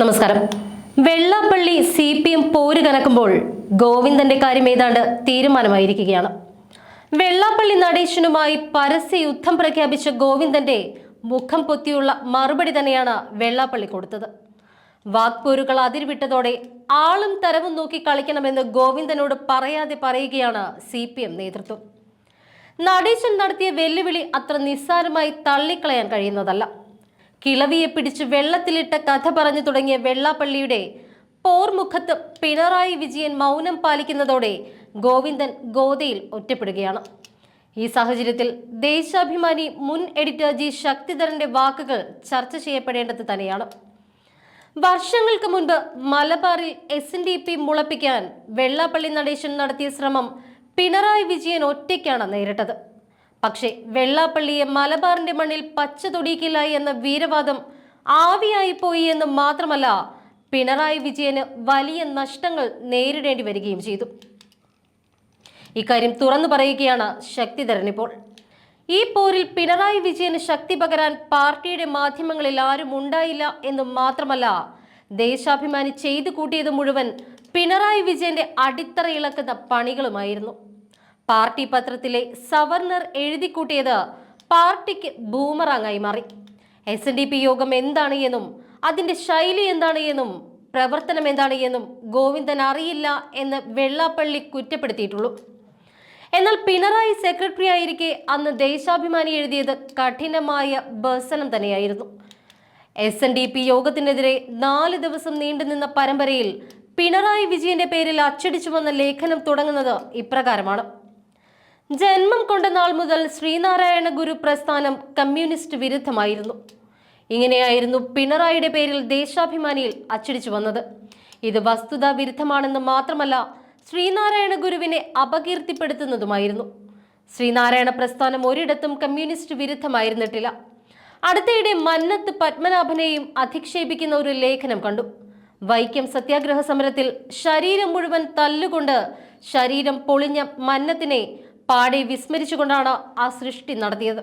നമസ്കാരം. Vellappally C P M പോര് കനക്കുമ്പോൾ ഗോവിന്ദന്റെ കാര്യം ഏതാണ്ട് തീരുമാനമായിരിക്കുകയാണ്. വെള്ളാപ്പള്ളി നടേശനുമായി പരസ്യ യുദ്ധം പ്രഖ്യാപിച്ച ഗോവിന്ദന്റെ മുഖം പൊത്തിയുള്ള മറുപടി തന്നെയാണ് വെള്ളാപ്പള്ളി കൊടുത്തത്. വാക്പോരുകൾ അതിർവിട്ടതോടെ ആളും തരവും നോക്കി കളിക്കണമെന്ന് ഗോവിന്ദനോട് പറയാതെ പറയുകയാണ് സി പി എം നേതൃത്വം. നടേശൻ നടത്തിയ വെല്ലുവിളി അത്ര നിസ്സാരമായി തള്ളിക്കളയാൻ കഴിയുന്നതല്ല. കിളവിയെ പിടിച്ച് വെള്ളത്തിലിട്ട കഥ പറഞ്ഞു തുടങ്ങിയ വെള്ളാപ്പള്ളിയുടെ പോർമുഖത്ത് പിണറായി വിജയൻ മൗനം പാലിക്കുന്നതോടെ ഗോവിന്ദൻ ഗോതയിൽ ഒറ്റപ്പെടുകയാണ്. ഈ സാഹചര്യത്തിൽ ദേശാഭിമാനി മുൻ എഡിറ്റർ ജി ശക്തിധരന്റെ വാക്കുകൾ ചർച്ച ചെയ്യപ്പെടേണ്ടത് തന്നെയാണ്. വർഷങ്ങൾക്ക് മുൻപ് മലബാറിൽ എസ് എൻ ഡി പി മുളപ്പിക്കാൻ വെള്ളാപ്പള്ളി നടേശൻ നടത്തിയ ശ്രമം പിണറായി വിജയൻ ഒറ്റയ്ക്കാണ് നേരിട്ടത്. പക്ഷേ വെള്ളാപ്പള്ളിയെ മലബാറിന്റെ മണ്ണിൽ പച്ച തൊടിയിക്കില്ല എന്ന വീരവാദം ആവിയായി പോയി എന്ന് മാത്രമല്ല പിണറായി വിജയന് വലിയ നഷ്ടങ്ങൾ നേരിടേണ്ടി വരികയും ചെയ്തു. ഇക്കാര്യം തുറന്നു പറയുകയാണ് ശക്തിധരൻ ഇപ്പോൾ. ഈ പോരിൽ പിണറായി വിജയന് ശക്തി പകരാൻ പാർട്ടിയുടെ മാധ്യമങ്ങളിൽ ആരും ഉണ്ടായില്ല എന്ന് മാത്രമല്ല ദേശാഭിമാനി ചെയ്തു കൂട്ടിയത് മുഴുവൻ പിണറായി വിജയന്റെ അടിത്തറയിളക്കുന്ന പണികളുമായിരുന്നു. പാർട്ടി പത്രത്തിലെ സവർണർ എഴുതിക്കൂട്ടിയത് പാർട്ടിക്ക് ബൂമറാങ്ങായി മാറി. എസ് എൻ ഡി പി യോഗം എന്താണ് എന്നും അതിന്റെ ശൈലി എന്താണ് എന്നും പ്രവർത്തനം എന്താണ് എന്നും ഗോവിന്ദൻ അറിയില്ല എന്ന് വെള്ളാപ്പള്ളി കുറ്റപ്പെടുത്തിയിട്ടുള്ളൂ. എന്നാൽ പിണറായി സെക്രട്ടറി ആയിരിക്കെ അന്ന് ദേശാഭിമാനി എഴുതിയത് കഠിനമായ ബസനം തന്നെയായിരുന്നു. എസ് എൻ ഡി പി യോഗത്തിനെതിരെ നാല് ദിവസം നീണ്ടുനിന്ന പരമ്പരയിൽ പിണറായി വിജയന്റെ പേരിൽ അച്ചടിച്ചു വന്ന ലേഖനം തുടങ്ങുന്നത് ഇപ്രകാരമാണ്. ജന്മം കൊണ്ട നാൾ മുതൽ ശ്രീനാരായണ ഗുരു പ്രസ്ഥാനം കമ്മ്യൂണിസ്റ്റ് വിരുദ്ധമായിരുന്നു. ഇങ്ങനെയായിരുന്നു പിണറായിയുടെ പേരിൽ ദേശാഭിമാനിയിൽ അച്ചടിച്ചു വന്നത്. ഇത് വസ്തുതാ വിരുദ്ധമാണെന്ന് മാത്രമല്ല ശ്രീനാരായണ ഗുരുവിനെ അപകീർത്തിപ്പെടുത്തുന്നതുമായിരുന്നു. ശ്രീനാരായണ പ്രസ്ഥാനം ഒരിടത്തും കമ്മ്യൂണിസ്റ്റ് വിരുദ്ധമായിരുന്നിട്ടില്ല. അടുത്തയിടെ മന്നത്ത് പത്മനാഭനെയും അധിക്ഷേപിക്കുന്ന ഒരു ലേഖനം കണ്ടു. വൈക്കം സത്യാഗ്രഹ സമരത്തിൽ ശരീരം മുഴുവൻ തല്ലുകൊണ്ട് ശരീരം പൊളിഞ്ഞ മന്നത്തിനെ പാടെ വിസ്മരിച്ചുകൊണ്ടാണ് ആ സൃഷ്ടി നടത്തിയത്.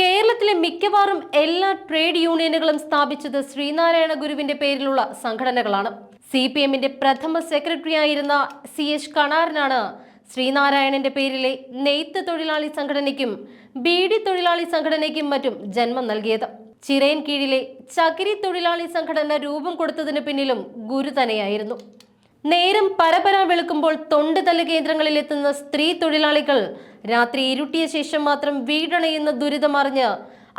കേരളത്തിലെ മിക്കവാറും എല്ലാ ട്രേഡ് യൂണിയനുകളും സ്ഥാപിച്ചത് ശ്രീനാരായണ ഗുരുവിന്റെ പേരിലുള്ള സംഘടനകളാണ്. സി പി എമ്മിന്റെ പ്രഥമ സെക്രട്ടറി ആയിരുന്ന സി എച്ച് കണാറിനാണ് ശ്രീനാരായണന്റെ പേരിലെ നെയ്ത്ത് തൊഴിലാളി സംഘടനയ്ക്കും ബീഡി തൊഴിലാളി സംഘടനയ്ക്കും മറ്റും ജന്മം നൽകിയത്. ചിറയൻ കീഴിലെ ചകിരി തൊഴിലാളി സംഘടന രൂപം കൊടുത്തതിന് പിന്നിലും ഗുരു തന്നെയായിരുന്നു. നേരം പരപര വിളിക്കുമ്പോൾ തൊണ്ട് കേന്ദ്രങ്ങളിൽ എത്തുന്ന സ്ത്രീ തൊഴിലാളികൾ രാത്രി ഇരുട്ടിയ ശേഷം മാത്രം വീടണയുന്ന ദുരിതമറിഞ്ഞ്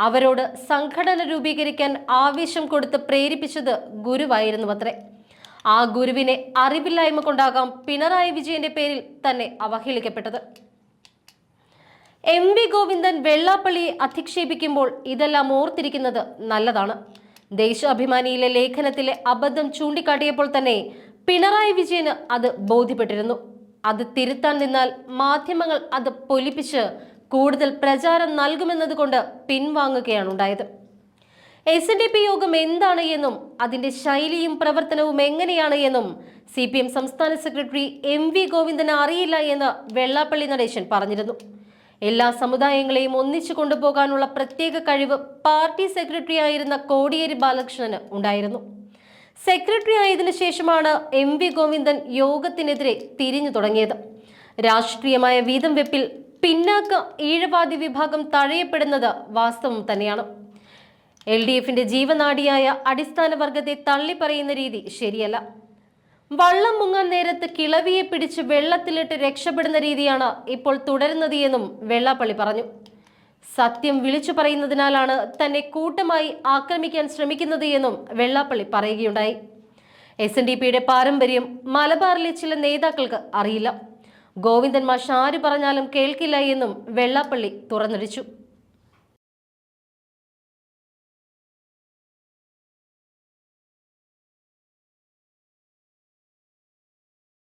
അവരോട് സംഘടന രൂപീകരിക്കാൻ ആവേശം കൊടുത്ത് പ്രേരിപ്പിച്ചത് ഗുരുവായിരുന്നു അത്രേ. ആ ഗുരുവിനെ അറിവില്ലായ്മ കൊണ്ടാകാം പിണറായി വിജയന്റെ പേരിൽ തന്നെ അവഹേളിക്കപ്പെട്ടത്. എം വി ഗോവിന്ദൻ വെള്ളാപ്പള്ളിയെ അധിക്ഷേപിക്കുമ്പോൾ ഇതെല്ലാം ഓർത്തിരിക്കുന്നത് നല്ലതാണ്. ദേശാഭിമാനിയിലെ ലേഖനത്തിലെ അബദ്ധം ചൂണ്ടിക്കാട്ടിയപ്പോൾ തന്നെ പിണറായി വിജയന് അത് ബോധ്യപ്പെട്ടിരുന്നു. അത് തിരുത്താൻ നിന്നാൽ മാധ്യമങ്ങൾ അത് പൊലിപ്പിച്ച് കൂടുതൽ പ്രചാരം നൽകുമെന്നതുകൊണ്ട് പിൻവാങ്ങുകയാണ് ഉണ്ടായത് എസ് എൻ ഡി പി യോഗം എന്താണ് എന്നും അതിന്റെ ശൈലിയും പ്രവർത്തനവും എങ്ങനെയാണ് എന്നും സി പി എം സംസ്ഥാന സെക്രട്ടറി എം വി ഗോവിന്ദന് അറിയില്ല എന്ന് വെള്ളാപ്പള്ളി നടേശൻ പറഞ്ഞിരുന്നു. എല്ലാ സമുദായങ്ങളെയും ഒന്നിച്ചു കൊണ്ടുപോകാനുള്ള പ്രത്യേക കഴിവ് പാർട്ടി സെക്രട്ടറി ആയിരുന്ന കോടിയേരി ബാലകൃഷ്ണന് ഉണ്ടായിരുന്നു. സെക്രട്ടറി ആയതിനു ശേഷമാണ് എം വി ഗോവിന്ദൻ യോഗത്തിനെതിരെ തിരിഞ്ഞു തുടങ്ങിയത്. രാഷ്ട്രീയമായ വീതം വെപ്പിൽ പിന്നാക്ക ഈഴവാദി വിഭാഗം തഴയപ്പെടുന്നത് വാസ്തവം തന്നെയാണ്. എൽ ഡി എഫിന്റെ ജീവനാടിയായ അടിസ്ഥാന വർഗത്തെ തള്ളിപ്പറയുന്ന രീതി ശരിയല്ല. വള്ളം മുങ്ങാൻ നേരത്ത് കിളവിയെ പിടിച്ച് വെള്ളത്തിലിട്ട് രക്ഷപ്പെടുന്ന രീതിയാണ് ഇപ്പോൾ തുടരുന്നത് എന്നും വെള്ളാപ്പള്ളി പറഞ്ഞു. സത്യം വിളിച്ചു പറയുന്നതിനാലാണ് തന്നെ കൂട്ടമായി ആക്രമിക്കാൻ ശ്രമിക്കുന്നത് എന്നും വെള്ളാപ്പള്ളി പറയുകയുണ്ടായി. എസ് എൻ ഡി പിയുടെ പാരമ്പര്യം മലബാറിലെ ചില നേതാക്കൾക്ക് അറിയില്ല. ഗോവിന്ദൻ മാഷ് ആര് പറഞ്ഞാലും കേൾക്കില്ല എന്നും വെള്ളാപ്പള്ളി തുറന്നടിച്ചു.